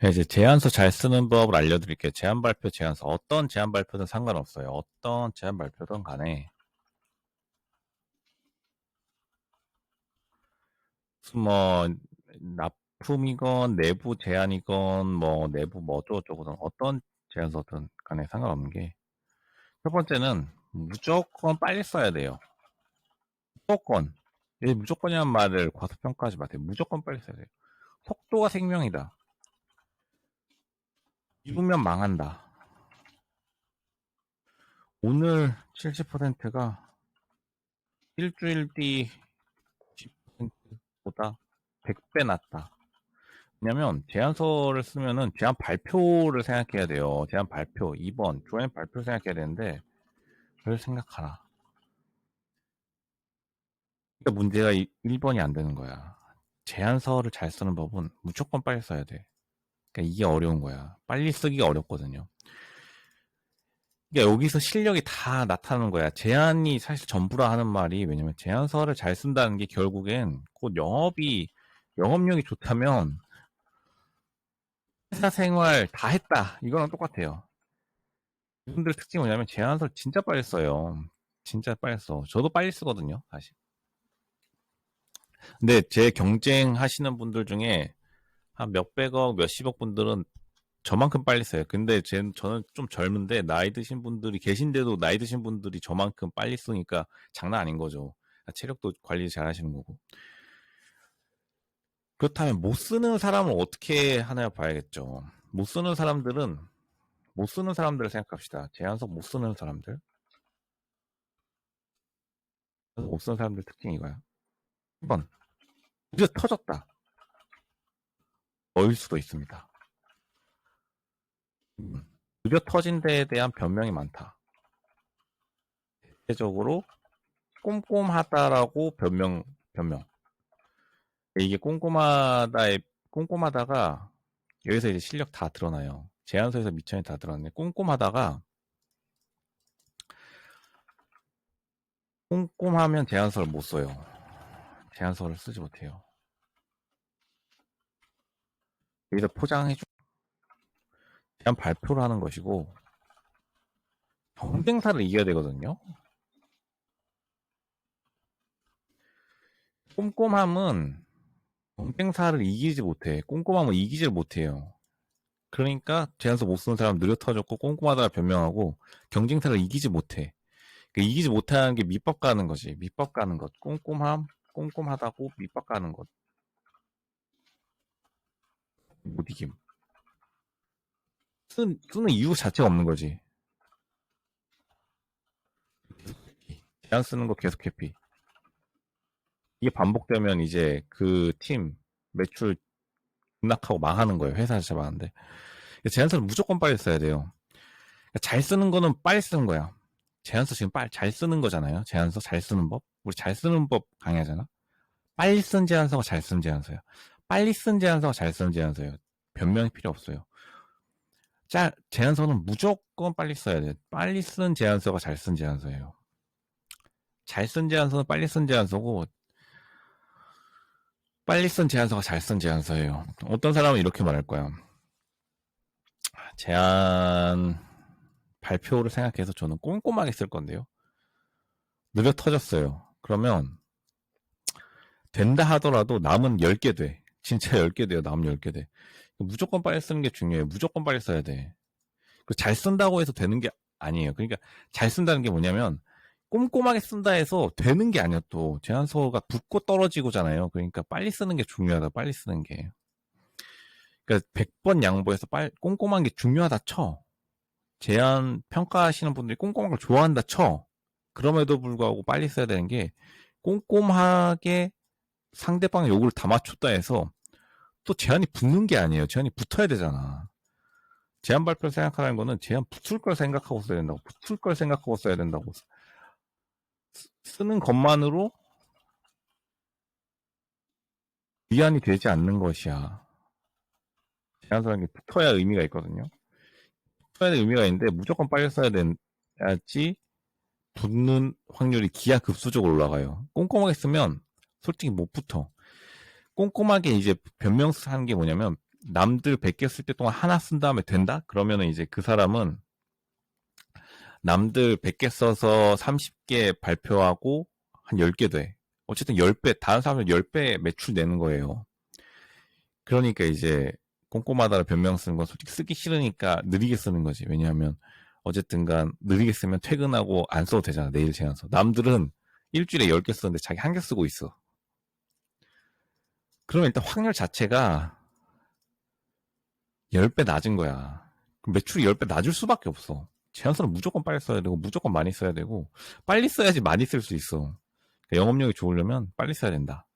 네, 이제 제안서 잘 쓰는 법을 알려드릴게요. 제안 발표, 제안서. 어떤 제안 발표든 상관없어요. 어떤 제안 발표든 간에. 무슨 뭐, 납품이건, 내부 제안이건, 뭐, 내부 뭐 어쩌고저쩌고든 어떤 제안서든 간에 상관없는 게. 첫 번째는 무조건 빨리 써야 돼요. 무조건. 이 무조건이라는 말을 과소평가하지 마세요. 무조건 빨리 써야 돼요. 속도가 생명이다. 미루면 망한다. 오늘 70%가 일주일 뒤 90%보다 100배 낮다. 왜냐면 제안서를 쓰면은 제안 발표를 생각해야 돼요. 제안 발표 2번 조연 발표 생각해야 되는데 그걸 생각하라. 그러니까 문제가 1번이 안 되는 거야. 제안서를 잘 쓰는 법은 무조건 빨리 써야 돼. 그러니까 이게 어려운 거야. 빨리 쓰기가 어렵거든요. 그러니까 여기서 실력이 다 나타나는 거야. 제안이 사실 전부라 하는 말이 왜냐면 제안서를 잘 쓴다는 게 결국엔 곧 영업이 영업력이 좋다면 회사 생활 다 했다. 이거랑 똑같아요. 이분들 특징이 뭐냐면 제안서를 진짜 빨리 써요. 진짜 빨리 써. 저도 빨리 쓰거든요, 사실. 근데 제 경쟁 하시는 분들 중에 한 몇백억, 몇십억 분들은 저만큼 빨리 써요. 근데 제, 저는 좀 젊은데 나이 드신 분들이 계신데도 나이 드신 분들이 저만큼 빨리 쓰니까 장난 아닌 거죠. 체력도 관리 잘 하시는 거고. 그렇다면 못 쓰는 사람을 어떻게 하나 봐야겠죠. 못 쓰는 사람들은 못 쓰는 사람들을 생각합시다. 제안서 못 쓰는 사람들. 못 쓰는 사람들 특징이 이거야. 1번. 이제 터졌다. 너일 수도 있습니다. 느려 터진 데에 대한 변명이 많다. 대체적으로 꼼꼼하다라고 변명, 변명. 이게 꼼꼼하다에, 꼼꼼하다가 여기서 이제 실력 다 드러나요. 제안서에서 미천이 다 드러났네. 꼼꼼하다가 꼼꼼하면 제안서를 못 써요. 제안서를 쓰지 못해요. 여기서 포장해주 제안 발표를 하는 것이고 경쟁사를 이겨야 되거든요. 꼼꼼함은 경쟁사를 이기지 못해. 꼼꼼함은 이기질 못해요. 그러니까 제안서 못 쓰는 사람 느려 터졌고 꼼꼼하다가 변명하고 경쟁사를 이기지 못해. 그러니까 이기지 못하는 게 밑밥 가는 거지. 밑밥 가는 것. 꼼꼼함, 꼼꼼하다고 밑밥 가는 것. 못 이김. 쓰는, 쓰는 이유 자체가 없는 거지. 제안 쓰는 거 계속 회피. 이게 반복되면 이제 그 팀 매출 급락하고 망하는 거예요. 회사 자체 망하는데. 제안서를 무조건 빨리 써야 돼요. 그러니까 잘 쓰는 거는 빨리 쓰는 거야. 제안서 지금 빨리 잘 쓰는 거잖아요. 제안서 잘 쓰는 법. 우리 잘 쓰는 법 강의하잖아. 빨리 쓴 제안서가 잘 쓴 제안서야. 빨리 쓴 제안서가 잘 쓴 제안서예요. 변명이 필요 없어요. 짜, 제안서는 무조건 빨리 써야 돼. 빨리 쓴 제안서가 잘 쓴 제안서예요. 잘 쓴 제안서는 빨리 쓴 제안서고 빨리 쓴 제안서가 잘 쓴 제안서예요. 어떤 사람은 이렇게 말할 거야. 제안 발표를 생각해서 저는 꼼꼼하게 쓸 건데요. 느려 터졌어요. 그러면 된다 하더라도 남은 10개 돼. 진짜 10개 돼요. 남은 10개 돼. 무조건 빨리 쓰는 게 중요해요. 무조건 빨리 써야 돼. 잘 쓴다고 해서 되는 게 아니에요. 그러니까 잘 쓴다는 게 뭐냐면 꼼꼼하게 쓴다 해서 되는 게 아니야 또 제안서가 붙고 떨어지고잖아요. 그러니까 빨리 쓰는 게 중요하다. 빨리 쓰는 게. 그러니까 100번 양보해서 빨리 꼼꼼한 게 중요하다 쳐. 제안 평가하시는 분들이 꼼꼼한 걸 좋아한다 쳐. 그럼에도 불구하고 빨리 써야 되는 게 꼼꼼하게 상대방 요구를 다 맞췄다 해서 또 제안이 붙는 게 아니에요. 제안이 붙어야 되잖아. 제안 발표 생각하는 거는 제안 붙을 걸 생각하고 써야 된다고. 붙을 걸 생각하고 써야 된다고. 쓰는 것만으로 위안이 되지 않는 것이야. 제안서라는 게 붙어야 의미가 있거든요. 붙어야 될 의미가 있는데 무조건 빨리 써야 돼야지 붙는 확률이 기하급수적으로 올라가요. 꼼꼼하게 쓰면 솔직히 못 붙어. 꼼꼼하게 이제 변명 하는 게 뭐냐면 남들 100개 쓸 때 동안 하나 쓴 다음에 된다? 그러면은 이제 그 사람은 남들 100개 써서 30개 발표하고 한 10개 돼. 어쨌든 10배, 다른 사람은 10배 매출 내는 거예요. 그러니까 이제 꼼꼼하다라 변명 쓰는 건 솔직히 쓰기 싫으니까 느리게 쓰는 거지. 왜냐하면 어쨌든 간 느리게 쓰면 퇴근하고 안 써도 되잖아. 내일 제안서. 남들은 일주일에 10개 쓰는데 자기 한 개 쓰고 있어. 그러면 일단 확률 자체가 10배 낮은 거야. 매출이 10배 낮을 수밖에 없어. 제안서는 무조건 빨리 써야 되고, 무조건 많이 써야 되고, 빨리 써야지 많이 쓸 수 있어. 그러니까 영업력이 좋으려면 빨리 써야 된다.